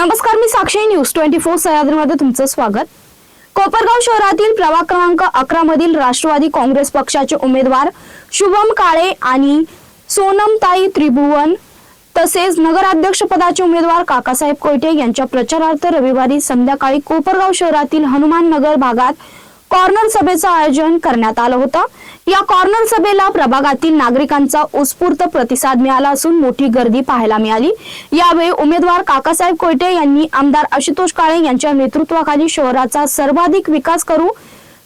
नमस्कार मी Sakshi news. Twenty four सह्याद्रीमध्ये तुमचं स्वागत. कोपरगाव शहरातील प्रभाग क्रमांक अकरा मधील राष्ट्रवादी काँग्रेस पक्षाचे उमेदवार शुभम काळे आणि सोनमताई त्रिभुवन तसेच नगराध्यक्ष पदाचे उमेदवार काकासाहेब कोयटे यांच्या प्रचारार्थ रविवारी संध्याकाळी कोपरगाव शहरातील हनुमान नगर भागात कॉर्नर सभेचं आयोजन करण्यात आलं होतं. या कॉर्नर सभेला प्रभागातील नागरिकांचा उत्स्फूर्त प्रतिसाद मिळाला असून मोठी गर्दी पाहायला मिळाली. यावेळी उमेदवार काकासाहेब कोयटे यांनी आमदार आशुतोष काळे यांच्या नेतृत्वाखाली शहराचा सर्वाधिक विकास करू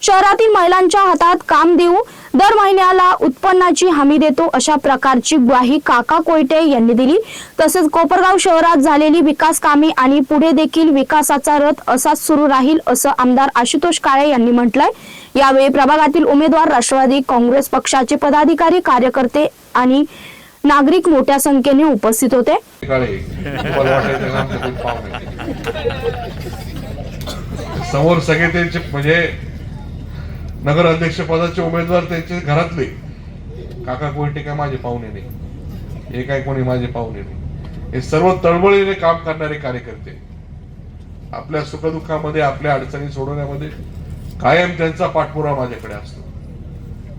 शहरातील महिलांच्या हातात काम देऊ दर महिन्याला उत्पन्नाची हमी देतो अशा प्रकारची ग्वाही काका कोयटे यांनी दिली. तसेच कोपरगाव शहरात झालेली विकास कामे आणि पुढे देखील विकासाचा रथ असाच सुरू राहील असं आमदार आशुतोष काळे यांनी म्हटलंय. यावेळी प्रभागातील उमेदवार राष्ट्रवादी काँग्रेस पक्षाचे पदाधिकारी कार्यकर्ते आणि नागरिक मोठ्या संख्येने उपस्थित होते. समोर सगळे त्यांचे म्हणजे नगर अध्यक्षपदाचे उमेदवार त्यांचे घरातले. काका कोयटे काय माझे पाहुणे नाही. हे काय कोणी माझे पाहुणे नाही. हे सर्व तळमळीने काम करणारे कार्यकर्ते. आपल्या सुखदुःखामध्ये आपल्या अडचणी सोडवण्यामध्ये कायम त्यांचा पाठपुरावा माझ्याकडे असतो.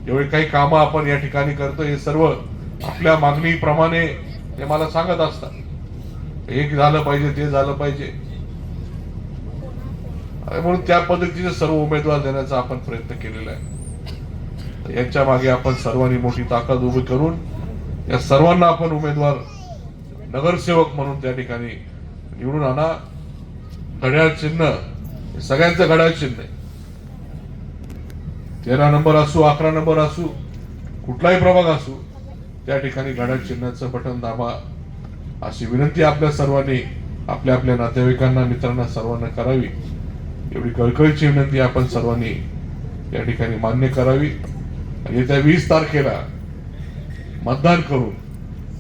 एवढी काही कामं आपण या ठिकाणी करतो हे सर्व आपल्या मागणीप्रमाणे ते मला सांगत असतात. एक झालं पाहिजे ते झालं पाहिजे. म्हणून त्या पद्धतीचे सर्व उमेदवार देण्याचा आपण प्रयत्न केलेला आहे. यांच्या मागे आपण सर्वांनी मोठी ताकद उभी करून या सर्वांना आपण उमेदवार नगरसेवक म्हणून त्या ठिकाणी निवडून आणा. घड्याळ चिन्ह सगळ्यांचं घड्याळ चिन्ह आहे. तेरा नंबर असू अकरा नंबर असू कुठलाही प्रभाग असू त्या ठिकाणी घड्याळ चिन्हाचं बटन दाबा. अशी विनंती आपल्या सर्वांनी आपल्या आपल्या नातेवाईकांना मित्रांना सर्वांना करावी. एवढी कळकळीची विनंती आपण सर्वांनी या ठिकाणी मान्य करावी. आणि येत्या वीस तारखेला मतदान करून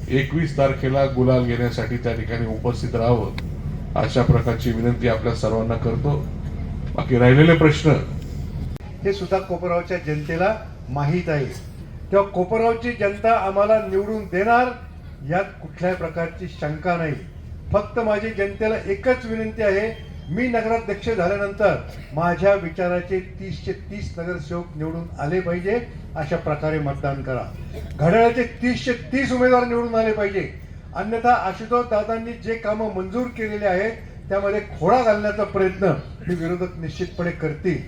एकवीस तारखेला गुलाल घेण्यासाठी त्या ठिकाणी उपस्थित राहावं अशा प्रकारची विनंती आपल्या सर्वांना करतो. बाकी राहिलेले प्रश्न? हे सुद्धा कोपरगावच्या जनतेला माहीत आहे. तेव्हा कोपरगावची जनता आम्हाला निवडून देणार यात कुठल्याही प्रकारची शंका नाही. फक्त माझी जनतेला एकच विनंती आहे मी नगराध्यक्ष झाल्यानंतर माझ्या विचाराचे तीसचे तीस नगरसेवक निवडून आले पाहिजे अशा प्रकारे मतदान करा. घड्याळाचे तीसचे तीस उमेदवार निवडून आले पाहिजे. अन्यथा आशुतोष दादांनी जे कामं मंजूर केलेले आहेत त्यामध्ये खोडा घालण्याचा प्रयत्न हे विरोधक निश्चितपणे करतील.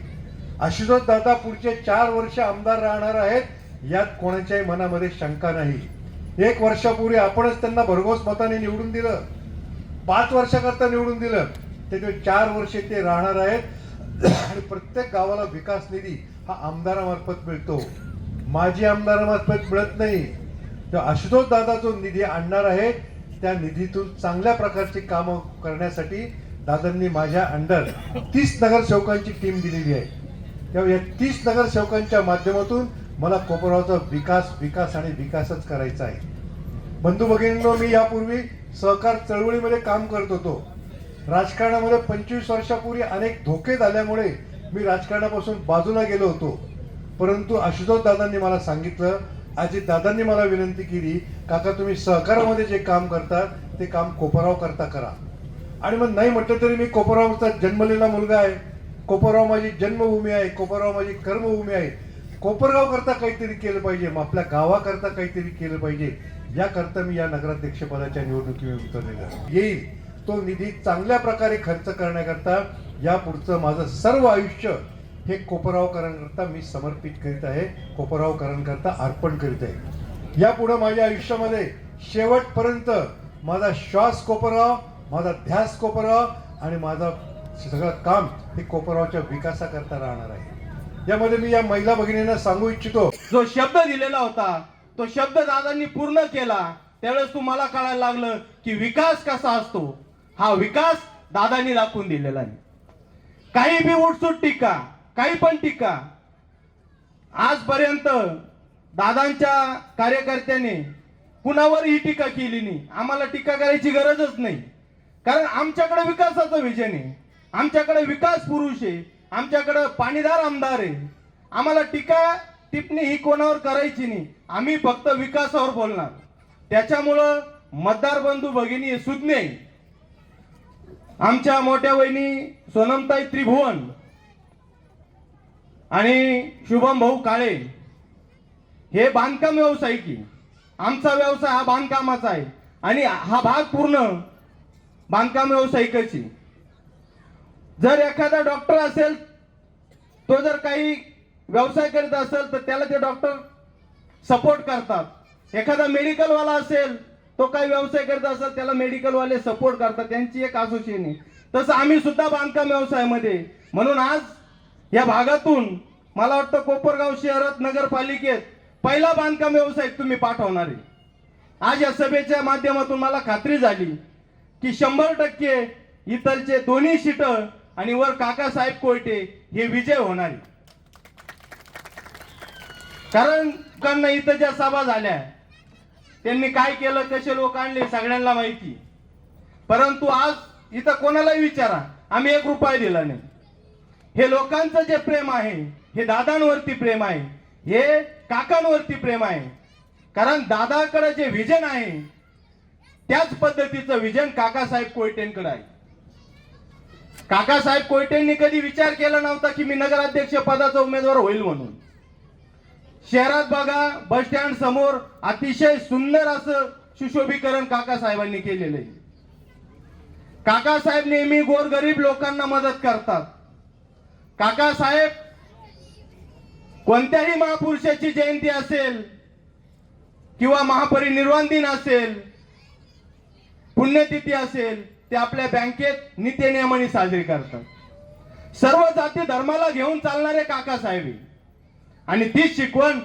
आशुतोष दादा पुढचे चार वर्ष आमदार राहणार आहेत यात कोणाच्याही मनामध्ये शंका नाही. एक वर्षापूर्वी आपणच त्यांना भरघोस मताने निवडून दिलं. पाच वर्षाकरता निवडून दिलं. त्याच्यावर चार वर्षे ते राहणार आहेत. आणि प्रत्येक गावाला विकास निधी हा आमदारामार्फत मिळतो. माजी आमदारामार्फत मिळत नाही. तर आशुतोष दादा जो निधी आणणार आहे त्या निधीतून चांगल्या प्रकारची कामं करण्यासाठी दादांनी माझ्या अंडर तीस नगरसेवकांची टीम दिलेली आहे. तेव्हा या तीस नगरसेवकांच्या माध्यमातून मला कोपरावचा विकास विकास आणि विकासच करायचा आहे. बंधू भगिनींनो मी यापूर्वी सहकार चळवळीमध्ये काम करत होतो. राजकारणामध्ये पंचवीस वर्षापूर्वी अनेक धोके झाल्यामुळे मी राजकारणापासून बाजूला गेलो होतो. परंतु आशुतोष दादांनी मला सांगितलं आजी दादांनी मला विनंती केली काका तुम्ही सहकारामध्ये जे काम करता ते काम कोपराव करता करा. आणि मग नाही म्हटलं तरी मी कोपरावचा जन्मलेला मुलगा आहे. कोपरगाव माझी जन्मभूमी आहे कोपरगाव माझी कर्मभूमी आहे. कोपरगाव करता काहीतरी केलं पाहिजे मग आपल्या गावाकरता काहीतरी केलं पाहिजे. याकरता मी या नगराध्यक्षपदाच्या निवडणुकीवर उतरलेलो येईल. तो निधी चांगल्या प्रकारे खर्च करण्याकरता या पुढचं माझं सर्व आयुष्य हे कोपरावकरांकरता मी समर्पित करीत आहे कोपरावकरांकरता अर्पण करीत आहे. यापुढं माझ्या आयुष्यामध्ये शेवटपर्यंत माझा श्वास कोपराव माझा ध्यास कोपराव आणि माझा सगळं काम हे कोपरावच्या विकासाकरता राहणार आहे. यामध्ये मी या महिला भगिनींना सांगू इच्छितो. जो शब्द दिलेला होता तो शब्द दादांनी पूर्ण केला त्यावेळेस तुम्हाला कळायला लागलं की विकास कसा असतो. हा विकास दादांनी दाखवून दिलेला आहे. काही बी उठसूट टीका काही पण टीका आजपर्यंत दादांच्या कार्यकर्त्याने कुणावरही टीका केली नाही. आम्हाला टीका करायची गरजच नाही. कारण आमच्याकडे विकासाचा विजन आहे. आमच्याकडे विकास पुरुष आहे. आमच्याकडे पाणीदार आमदार आहे. आम्हाला टीका टिप्पणी ही कोणावर करायची नाही. आम्ही फक्त विकासावर बोलणार. त्याच्यामुळं मतदार बंधू भगिनी सुज्ञ आहे. आमच्या मोठ्या वहिनी सोनमताई त्रिभुवन आणि शुभम भाऊ काळे हे बांधकाम व्यावसायिकी आमचा व्यवसाय हा बांधकामाचा आहे. आणि हा भाग पूर्ण बांधकाम व्यावसायिकाची. जर एखादा डॉक्टर असेल तो जर काही व्यवसाय करीत असेल तर त्याला ते डॉक्टर सपोर्ट करतात. एखादा मेडिकलवाला असेल तो काही व्यवसाय करत असेल त्याला मेडिकल वाले सपोर्ट करतात त्यांची एक असोसिएशन आहे. तसं आम्ही सुद्धा बांधकाम व्यवसायामध्ये. म्हणून आज या भागातून मला वाटतं कोपरगाव शहरात नगरपालिकेत पहिला बांधकाम व्यवसाय तुम्ही पाठवणार आहे. आज या सभेच्या माध्यमातून मला खात्री झाली की शंभर टक्के इतरचे दोन्ही सीट आणि वर काकासाहेब कोयटे हे विजय होणार कारण कारण इथं ज्या सभा झाल्या त्यांनी काय केलं कसे लोक आणले सगळ्यांना माहिती. परंतु आज इथं कोणालाही विचारा आम्ही एक रुपया दिला नाही. हे लोकांचं जे प्रेम आहे हे दादांवरती प्रेम आहे हे काकांवरती प्रेम आहे. कारण दादाकडे जे विजन आहे त्याच पद्धतीचं विजन काकासाहेब कोयटेंकडे आहे. काकासाहेब कोयटेंनी कधी विचार केला नव्हता की मी नगराध्यक्ष पदाचा उमेदवार होईल म्हणून. शहरात बघा बस स्टँड समोर अतिशय सुंदर असं सुशोभीकरण काकासाहेबांनी केलेलं आहे काकासाहेब नेहमी गोरगरीब लोकांना मदत करतात. काकासाहेब कोणत्याही महापुरुषाची जयंती असेल किंवा महापरिनिर्वाण दिन असेल पुण्यतिथी असेल ते आपल्या बँकेत नित्यनियमाने साजरी करतात. सर्व जाती धर्माला घेऊन चालणारे काकासाहेब आणि तीच शिकवण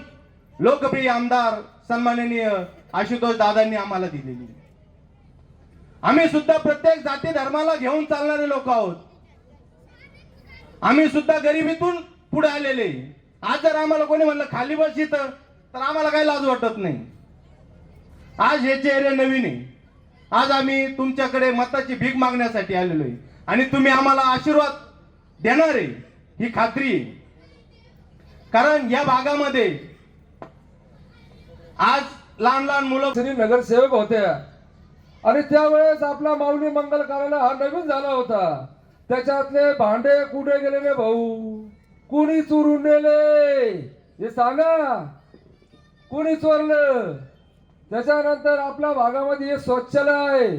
लोकप्रिय आमदार सन्माननीय आशुतोष दादांनी आम्हाला दिलेली आम्ही सुद्धा प्रत्येक जाती धर्माला घेऊन चालणारे लोक आहोत. आम्ही सुद्धा गरिबीतून पुढे आलेले आज जर आम्हाला कोणी म्हणलं खाली बस इथं तर आम्हाला काही लाज वाटत नाही. आज हे चेहरे नवीन आहे. आज आम्ही तुमच्याकडे मताची भीक मागण्यासाठी आलेलो आहे. आणि तुम्ही आम्हाला आशीर्वाद देणार आहे ही खात्री आहे. कारण या भागामध्ये आज लहान लहान मुलं श्री नगरसेवक होत्या आणि त्यावेळेस आपला माऊली मंगल कार्यालय हा नवीन झाला होता. त्याच्यातले भांडे कुठे गेले रे भाऊ? कुणी चोरून नेले? हे सांगा. कुणी चोरलं? त्याच्यानंतर आपल्या भागामध्ये हे शौचालय आहे.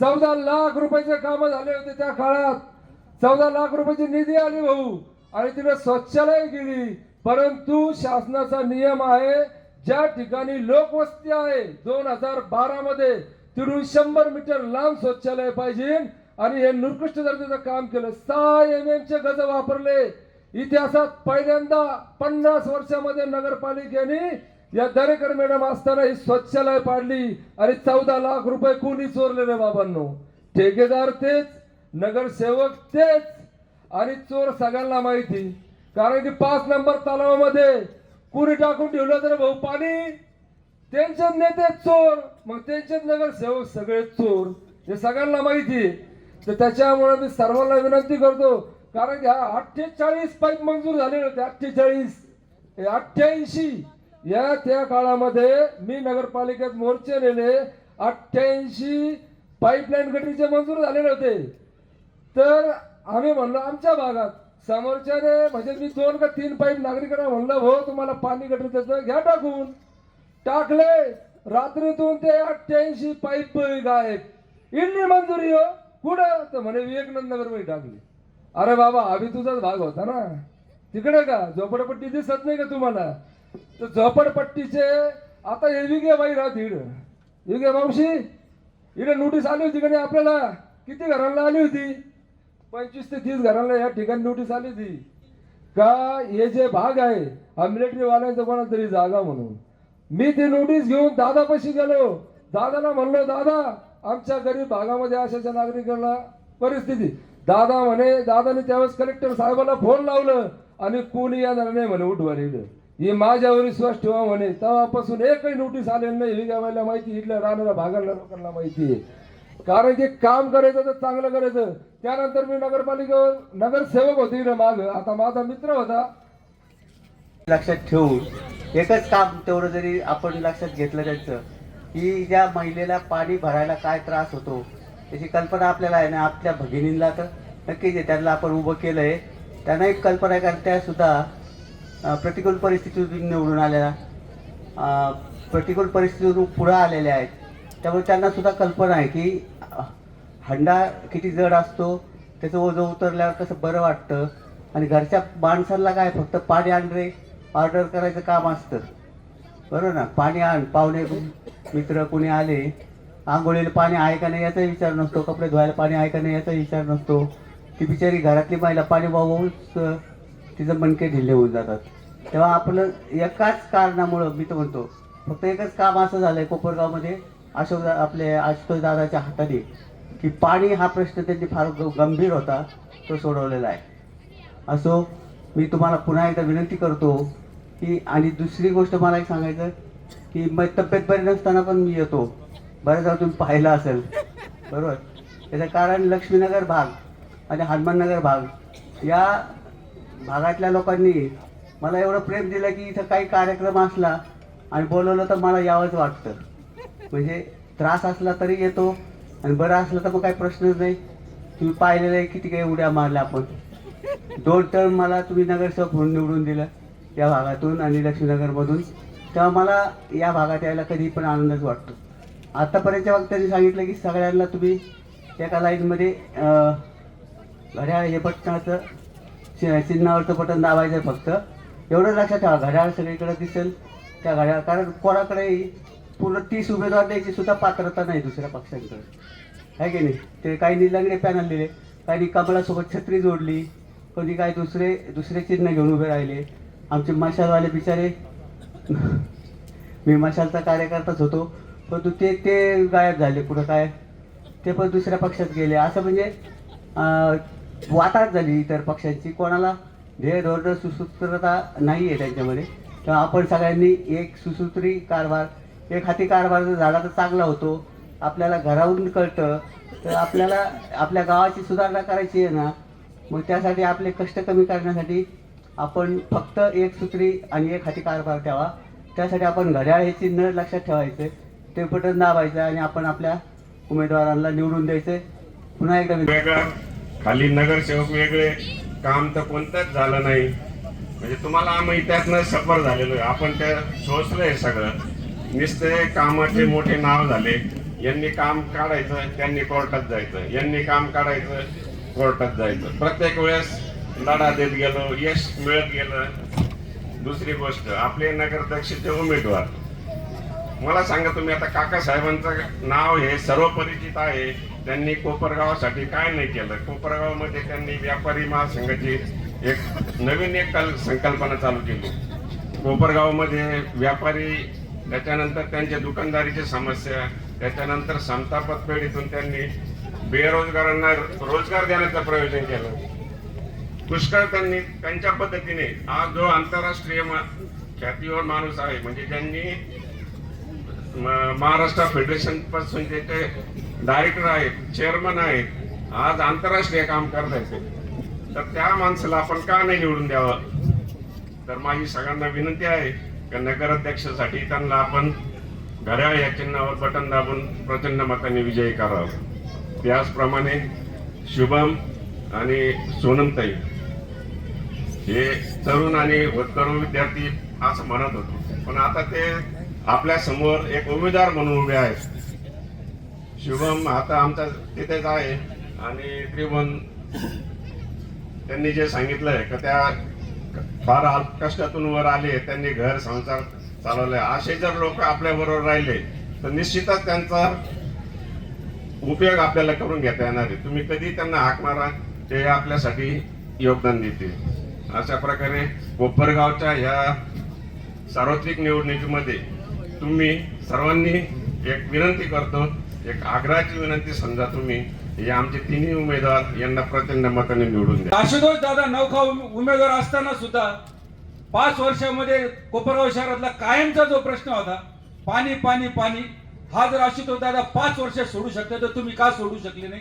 चौदा लाख रुपयाचे काम झाले होते त्या काळात. चौदा लाख रुपयाची निधी आली भाऊ. आणि तिने शौचालय गेली परंतु शासनाचा नियम आहे ज्या ठिकाणी लोकवस्ती आहे दोन हजार बारा मध्ये तिरून शंभर मीटर लांब शौचालय पाहिजे आणि हे निकृष्ट दर्जाचं काम केलं. सहा एम एम चे गज वापरले. इतिहासात पहिल्यांदा पन्नास वर्षामध्ये नगरपालिकेने या दरेकर मॅडम असताना ही स्वच्छालय पाडली आणि चौदा लाख रुपये कोणी चोरले रे बाबांनो? ठेकेदार तेच नगरसेवक तेच आणि चोर सगळ्यांना माहिती. कारण की पाच नंबर तलावामध्ये कुणी टाकून ठेवलं तर भाऊ पाणी त्यांचे नेते चोर मग त्यांचेच नगरसेवक सगळे चोर हे सगळ्यांना माहिती तर त्याच्यामुळे मी सर्वांना विनंती करतो कारण की हा अठ्ठेचाळीस पाईप मंजूर झालेले होते अठ्ठेचाळीस. अठ्ठ्याऐंशी या त्या काळामध्ये मी नगरपालिकेत मोर्चे नेले अठ्ठ्याऐंशी पाईपलाईन गटरीचे मंजूर झालेले होते. तर आम्ही म्हणलो आमच्या भागात समोरच्याने म्हणजे मी दोन का तीन पाईप नागरिकांना म्हणलं हो तुम्हाला पाणी गटर त्याचं घ्या टाकून. टाकले. रात्रीतून ते अठ्ठ्याऐंशी पाईप गायब. इडली मंजुरी हो. कुठं? तर म्हणे विवेकानंद नगरमध्ये टाकली. अरे बाबा आम्ही तुझाच भाग होता ना. तिकडे का? झोपडपट्टी दिसत नाही का तुम्हाला? तर झोपडपट्टीचे आता हे विगे बाई राहत इड विगे मावशी इकडे नोटीस आली होती का नाही आपल्याला? किती घरांना आली होती? पंचवीस ते तीस घरांना या ठिकाणी नोटीस आली ती का हे जे भाग आहे हा मिलिटरी वाल्यांचा तरी जागा म्हणून. मी ती नोटीस घेऊन दादापाशी गेलो. दादाला म्हणलो दादा आमच्या गरीब भागामध्ये अशाच्या नागरिकांना परिस्थिती. दादा म्हणे दादाने त्यावेळेस कलेक्टर साहेबाला फोन लावलं आणि कोणी येणार नाही म्हणे उठवर इथं ही माझ्यावर विश्वास ठेवा म्हणे. तेव्हापासून एकही नोटीस आलेली नाही. ही गावाला माहिती इथल्या राहणाऱ्या भागाला लोकांना माहिती आहे. कारण की काम करायचं तर चांगलं करायचं. त्यानंतर मी नगरपालिकेवर नगरसेवक होते इकडे माग. आता माझा मित्र होता. लक्षात ठेवून एकच काम तेवढं जरी आपण लक्षात घेतलं त्यांचं की ज्या महिलेला पाणी भरायला काय त्रास होतो त्याची कल्पना आपल्याला आहे ना आपल्या भगिनींना तर नक्कीच आहे. त्यांना आपण उभं केलं आहे त्यांना एक कल्पना आहे कारण त्या सुद्धा प्रतिकूल परिस्थितीतून निवडून आलेल्या प्रतिकूल परिस्थितीतून पुढं आलेल्या आहेत. त्यामुळे त्यांना सुद्धा कल्पना आहे की हंडा किती जड असतो त्याचं ओझं उतरल्यावर कसं बरं वाटतं? आणि घरच्या माणसांना काय फक्त पाणी आणणे ऑर्डर करायचं काम असतं. बरोबर ना? पाणी आण. पाहुणे मित्र कोणी आले आंघोळीला पाणी आहे का नाही याचा विचार नसतो कपडे धुवायला पाणी आहे का नाही याचा विचार नसतो. ती बिचारी घरातली महिला पाणी वाहूनच तिचं मणके ढिल्ले होऊन जातात. तेव्हा आपलं एकाच कारणामुळं मी तर म्हणतो फक्त एकच काम असं झालं आहे कोपरगावमध्ये अशोक आपले आशुतोष दादाच्या हाताने. की पाणी हा प्रश्न त्यांनी फार गंभीर होता तो सोडवलेला आहे. असो मी तुम्हाला पुन्हा एकदा विनंती करतो की आणि दुसरी गोष्ट मला एक सांगायचं की मग तब्येत बरी नसताना पण मी येतो. बऱ्याच वेळा तुम्ही पाहिलं असेल. बरोबर? त्याचं कारण लक्ष्मीनगर भाग आणि हनुमाननगर भाग. या भागातल्या लोकांनी मला एवढं प्रेम दिलं की इथं काही कार्यक्रम असला आणि बोलवलं तर मला यावंच वाटतं. म्हणजे त्रास असला तरी येतो आणि बरं असलं तर मग काही प्रश्नच नाही. तुम्ही पाहिलेलं आहे किती काही उड्या मारल्या आपण. दोन टर्म मला तुम्ही नगरसेवक म्हणून निवडून दिलं या भागातून आणि लक्ष्मीनगरमधून. तेव्हा मला या भागात यायला कधी पण आनंदच वाटतो. आत्तापर्यंतच्या वक्त्यांनी सांगितलं की सगळ्यांना तुम्ही एका लाईनमध्ये घड्याळ हे बटनाचं चि- चिन्हावरचं बटन दाबायचं आहे फक्त. एवढं लक्षात ठेवा घड्याळ सगळीकडे दिसेल त्या घड्याळ. कारण कोणाकडे पूर्ण तीस उमेदवार द्यायची सुद्धा पात्रता नाही दुसऱ्या पक्षांकडे. आहे की नाही? ते काही लंगडे पॅनल दिले काही कमळासोबत छत्री जोडली कोणी काय दुसरे दुसरे चिन्ह घेऊन उभे राहिले. आमचे मशालवाले बिचारे मी मशालचा कार्यकर्ताच होतो परंतु ते ते गायब झाले पुढं काय? ते पण दुसऱ्या पक्षात गेले. असं म्हणजे अं, झाली इतर पक्षांची. कोणाला ध्येय धोरण सुसूत्रता नाही आहे त्यांच्यामध्ये. तेव्हा आपण सगळ्यांनी एक सुसूत्री कारभार एक हाती कारभार जर झाला तर चांगला होतो. आपल्याला घरावरून कळतं. तर आपल्याला आपल्या गावाची सुधारणा करायची आहे ना मग त्यासाठी आपले कष्ट कमी करण्यासाठी आपण फक्त एक सूत्री आणि एक हाती कारभार ठेवा. त्यासाठी आपण घड्याळ हे चिन्ह लक्षात ठेवायचे. ते बटन दाबायचं आणि आपण आपल्या उमेदवारांना निवडून द्यायचे. पुन्हा एकदा वेगळं. खाली नगरसेवक वेगळे. काम तर कोणतंच झालं नाही. म्हणजे तुम्हाला आम्ही त्यातनं सफर झालेलो आहे. आपण त्या सोचलं आहे सगळं. नुसते कामाचे मोठे नाव झाले. यांनी काम काढायचं त्यांनी कोर्टात जायचं. यांनी काम काढायचं कोर्टात जायचं. प्रत्येक वेळेस लढा देत गेलो यश मिळत गेलं. दुसरी गोष्ट आपले नगरदक्षचे उमेदवार. मला सांगा तुम्ही आता काका साहेबांचं नाव हे सर्व परिचित आहे. त्यांनी कोपरगावासाठी काय नाही केलं? कोपरगावमध्ये त्यांनी व्यापारी महासंघाची एक नवीन एक कल संकल्पना चालू केली. कोपरगावमध्ये व्यापारी त्याच्यानंतर त्यांच्या दुकानदारीची समस्या त्याच्यानंतर समतापत पेढीतून त्यांनी बेरोजगारांना रोजगार देण्याचं प्रयोजन केलं. पुष्कळ त्यांनी त्यांच्या पद्धतीने आज जो आंतरराष्ट्रीय ख्यातीवर माणूस आहे म्हणजे ज्यांनी महाराष्ट्र फेडरेशनपासून जे ते डायरेक्टर आहेत चेअरमन आहेत आज आंतरराष्ट्रीय काम करत आहेत तर त्या माणसाला आपण का नाही निवडून द्यावं? तर माझी सगळ्यांना विनंती आहे नगराध्यक्षासाठी त्यांना आपण घड्याळ या चिन्हावर बटन दाबून प्रचंड मताने विजयी करावं. त्याचप्रमाणे शुभम आणि सोनमताई हे तरुण आणि होतकरू विद्यार्थी असं म्हणत होतो. पण आता ते आपल्यासमोर एक उमेदवार म्हणून उभे आहेत. शुभम आता आमचा तिथेच आहे आणि त्रिभुवन त्यांनी जे सांगितलंय का त्या फार अल्प कष्टातून वर आले त्यांनी घर संसार चालवले. असे जर लोक आपल्या बरोबर राहिले तर निश्चितच त्यांचा उपयोग आपल्याला करून घेता येणार आहे. तुम्ही कधी त्यांना हाक मारा ते आपल्यासाठी योगदान देतील. अशा प्रकारे कोपरगावच्या ह्या सार्वत्रिक निवडणुकीमध्ये तुम्ही सर्वांनी एक विनंती करतो एक आग्रहाची विनंती समजा तुम्ही हे आमचे तिन्ही उमेदवार यांना प्रचंड मताने निवडून द्या. आशुतोष दादा नौका उमेदवार असताना सुद्धा पाच वर्षामध्ये कोपरगाव शहरातला कायमचा जो प्रश्न होता पाणी पाणी पाणी हा जर आशुतोष दादा पाच वर्ष सोडू शकते तर तुम्ही का सोडू शकले नाही?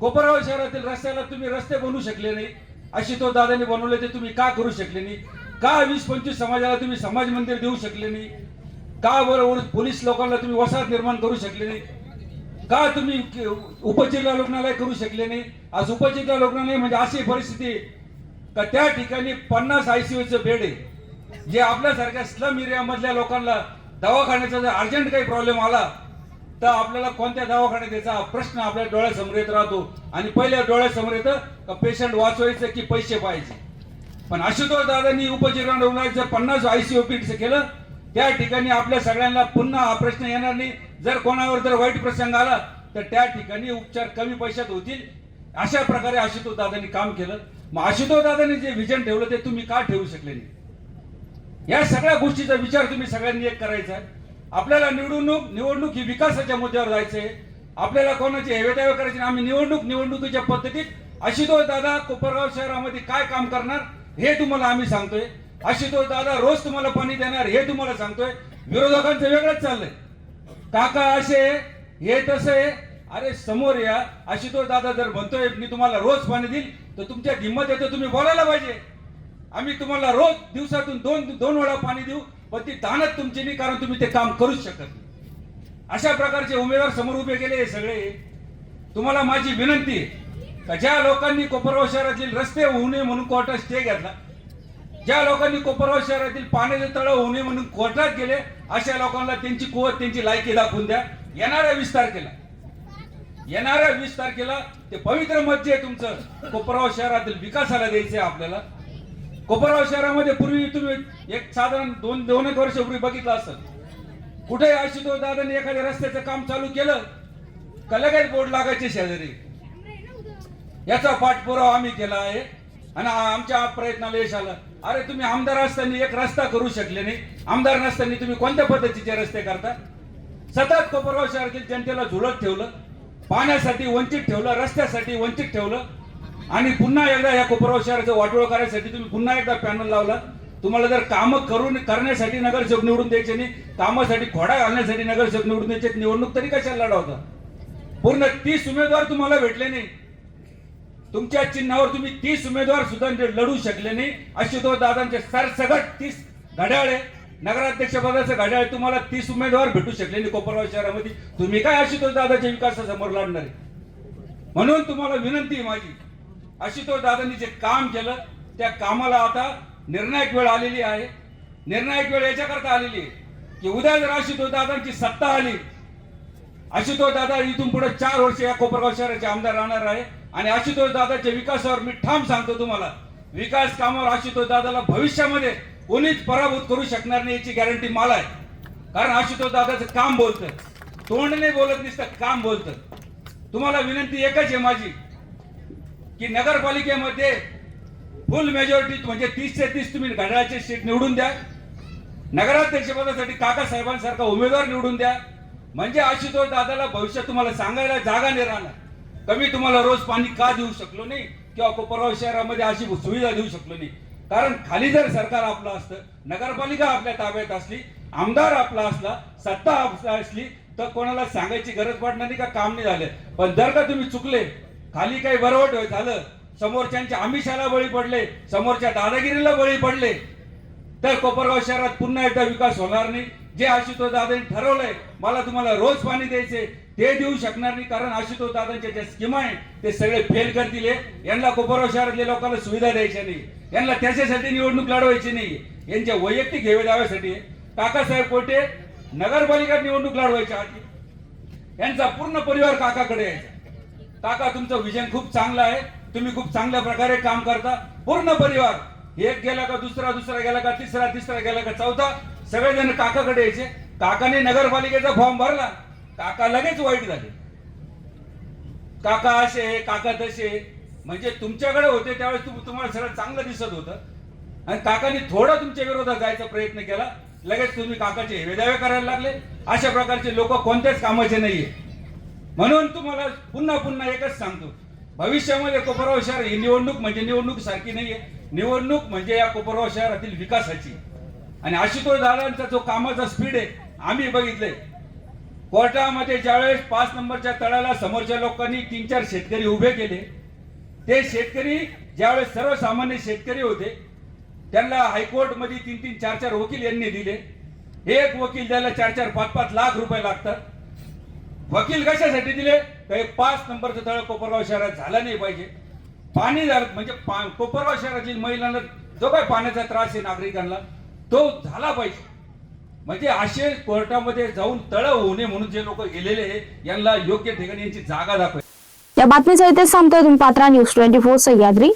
कोपरगाव शहरातील रस्त्याला तुम्ही रस्ते बनवू शकले नाही आशुतोष दादांनी बनवले ते तुम्ही का करू शकले नाही? का वीस पंचवीस समाजाला तुम्ही समाज मंदिर देऊ शकले नाही? का बरोबर पोलीस लोकांना तुम्ही वसाहत निर्माण करू शकले नाही? का तुम्ही उपजिल्हा रुग्णालय करू शकले नाही? आज उपजिल्हा रुग्णालय म्हणजे अशी परिस्थिती का त्या ठिकाणी पन्नास आयसीयूचं बेड आहे. जे आपल्यासारख्या स्लम एरिया मधल्या लोकांना दवाखान्याचा जर अर्जंट काही प्रॉब्लेम आला तर आपल्याला कोणत्या दवाखान्यात याचा प्रश्न आपल्या डोळ्यासमोर येत राहतो. आणि पहिल्या डोळ्यासमोर येतं का पेशंट वाचवायचं की पैसे पाहायचे. पण आशुतोष दादांनी उपजिल्हा रुग्णालयाचं पन्नास आयसीयू पीठचं केलं त्या ठिकाणी आपल्या सगळ्यांना पुन्हा हा प्रश्न येणार नाही. जर कोणावर जर वाईट प्रसंग आला तर त्या ठिकाणी उपचार कमी पैशात होतील. अशा प्रकारे आशुतोष दादांनी काम केलं. मग आशुतोष दादांनी जे विजन ठेवलं ते तुम्ही का ठेवू शकले नाही? या सगळ्या गोष्टीचा विचार तुम्ही सगळ्यांनी एक करायचा आहे. आपल्याला निवडणूक निवडणूक ही विकासाच्या मुद्द्यावर जायचंय आपल्याला कोणाचे हेवेदावे करायचे आम्ही निवडणूक निवडणुकीच्या पद्धतीत आशुतोष दादा कोपरगाव शहरामध्ये काय काम करणार हे तुम्हाला आम्ही सांगतोय. आशुतोष दादा रोज तुम्हाला पाणी देणार हे तुम्हाला सांगतोय. विरोधकांचं वेगळंच चाललंय. काका असे हे तसे अरे समोर या. आशुतोष दादा जर म्हणतोय मी तुम्हाला रोज पाणी देईल तर तुमच्या हिंमत येतं तुम्ही बोलायला पाहिजे. आम्ही तुम्हाला रोज दिवसातून दोन दोन वेळा पाणी देऊ पण ती दानत तुमची नाही कारण तुम्ही ते काम करूच शकत नाही. अशा प्रकारचे उमेदवार समोर उभे केले हे सगळे. तुम्हाला माझी विनंती आहे का ज्या लोकांनी कोपरगाव शहरातील रस्ते होऊ नये म्हणून कोर्टात स्टे घेतला ज्या लोकांनी कोपरगाव शहरातील पाण्याचे तळ होऊ नये म्हणून कोर्टात गेले अशा लोकांना त्यांची कुवत त्यांची लायकी दाखवून द्या. येणाऱ्या वीस तारखेला येणाऱ्या वीस तारखेला ते पवित्र मत जे आहे तुमचं. कोपरगाव शहरातील विकासाला द्यायचे आपल्याला. कोपरगाव शहरामध्ये पूर्वी तुम्ही एक साधारण दोन दोन एक वर्षापूर्वी बघितलं असत कुठे आशुतोष दादांनी एखाद्या रस्त्याचं काम चालू केलं का लगेच बोर्ड लागायचे शेजारी. याचा पाठपुरावा आम्ही केला आहे. आणि आमच्या प्रयत्नाला यश आलं. अरे तुम्ही आमदार असताना एक रस्ता करू शकले नाही. आमदार नसताना तुम्ही कोणत्या पद्धतीचे रस्ते करता? सतत कोपरगाव शहरातील जनतेला झुलत ठेवलं पाण्यासाठी वंचित ठेवलं रस्त्यासाठी वंचित ठेवलं आणि पुन्हा एकदा या कोपरगाव शहराचं वाटोळ करायसाठी तुम्ही पुन्हा एकदा पॅनल लावला. तुम्हाला जर कामं करून करण्यासाठी नगरसेवक निवडून द्यायचे नाही कामासाठी खोडा घालण्यासाठी नगरसेवक निवडून द्यायचे निवडणूक तरी कशाला लढवता? पूर्ण तीस उमेदवार तुम्हाला भेटले नाही. तुमच्या चिन्हावर तुम्ही तीस उमेदवार सुद्धा लढू शकले नाही. आशुतोष दादांचे सरसगट तीस घड्याळे नगराध्यक्ष पदाचं घड्याळ तुम्हाला तीस उमेदवार भेटू शकले नाही कोपरगाव शहरामध्ये. तुम्ही काय आशुतोष दादाच्या विकासासमोर लढणार म्हणून तुम्हाला विनंती आहे माझी. आशुतोष दादांनी जे काम केलं त्या कामाला आता निर्णायक वेळ आलेली आहे. निर्णायक वेळ याच्याकरता आलेली आहे की उद्या जर आशुतोष दादांची सत्ता आली आशुतोष दादा इथून पुढे चार वर्ष या कोपरगाव शहराचे आमदार राहणार आहे. आणि आशुतोष दादाच्या विकासावर मी ठाम सांगतो तुम्हाला. विकास कामावर आशुतोष दादाला भविष्यामध्ये कोणीच पराभूत करू शकणार नाही याची गॅरंटी मला आहे. कारण आशुतोष दादाचं काम बोलतं. तोंड नाही बोलत नसतं काम बोलतं. तुम्हाला विनंती एकच आहे माझी की नगरपालिकेमध्ये फुल मेजॉरिटी म्हणजे तीस ते तीस तुम्ही घड्याळाचे सीट निवडून द्या. नगराध्यक्षपदासाठी काकासाहेबांसारखा काका साहेबांसारखा उमेदवार निवडून द्या. म्हणजे आशुतोष दादाला भविष्यात तुम्हाला सांगायला जागा नाही राहणार. कमी तुम्हाला रोज पाणी का देऊ शकलो नाही? किंवा कोपरगाव शहरामध्ये अशी सुविधा देऊ शकलो नाही? कारण खाली जर सरकार आपलं असतं नगरपालिका आपल्या ताब्यात असली आमदार आपला असला सत्ता आपला असली तर कोणाला सांगायची गरज पडणार नाही का? काम नाही झालं. पण जर का तुम्ही चुकले खाली काही बरवट झालं समोरच्यांच्या आमिषाला बळी पडले समोरच्या दादागिरीला बळी पडले तर कोपरगाव शहरात पुन्हा एकदा विकास होणार नाही. जे आशुतोष दादांनी ठरवलंय मला तुम्हाला रोज पाणी द्यायचे ते देऊ शकणार नाही कारण आशुतोष दादांच्या ज्या स्कीम आहे ते सगळे फेल करतील यांना कोपरगाव शहरातल्या लोकांना सुविधा द्यायच्या नाही. यांना त्याच्यासाठी निवडणूक लढवायची नाही. यांच्या वैयक्तिक हेवे दाव्यासाठी काकासाहेब कोटे नगरपालिका निवडणूक लढवायच्या आधी. यांचा पूर्ण परिवार काकाकडे यायचा. काका तुमचं विजन खूप चांगलं आहे. तुम्ही खूप चांगल्या प्रकारे काम करता. पूर्ण परिवार एक गेला का दुसरा दुसरा गेला का तिसरा तिसरा गेला का चौथा सगळेजण काकाकडे यायचे. काकाने नगरपालिकेचा फॉर्म भरला. काका लगेच वाईट झाले. काका असे काका तसे म्हणजे तुमच्याकडे होते त्यावेळेस तुम- तुम्हाला सगळं चांगलं दिसत होतं. आणि काकांनी थोडा तुमच्या विरोधात जायचा प्रयत्न केला. लगेच तुम्ही काकाचे हेवेदावे करायला लागले. अशा प्रकारचे लोक कोणत्याच कामाचे नाहीये. म्हणून तुम्हाला पुन्हा पुन्हा एकच सांगतो. भविष्यामध्ये कोपरगाव शहर ही निवडणूक म्हणजे निवडणूक सारखी नाहीये. निवडणूक म्हणजे या कोपरगाव शहरातील विकासाची. आणि आशुतोष दादांचा जो कामाचा स्पीड आहे आम्ही बघितले कोर्टामध्ये ज्यावेळेस पाच नंबरच्या तळाला समोरच्या लोकांनी तीन चार शेतकरी उभे केले ते शेतकरी ज्यावेळेस सर्वसामान्य शेतकरी होते त्यांना हायकोर्टमध्ये तीन तीन चार चार वकील यांनी दिले. एक वकील द्यायला चार चार पाच पाच लाख रुपये लागतात. वकील कशासाठी दिले? तर हे पाच नंबरचं तळ कोपरगाव शहरात झालं नाही पाहिजे. पाणी झालं म्हणजे पा- कोपरगाव शहरातील महिलांना जो काही पाण्याचा त्रास आहे नागरिकांना तो झाला पाहिजे. म्हणजे असे कोर्टामध्ये जाऊन तळ होऊ नये म्हणून जे लोक गेलेले यांना योग्य ठिकाणी यांची जागा दाखवायची. या बातमीचा इथे थांबतोय तुम्ही Patra news twenty four Sahyadri.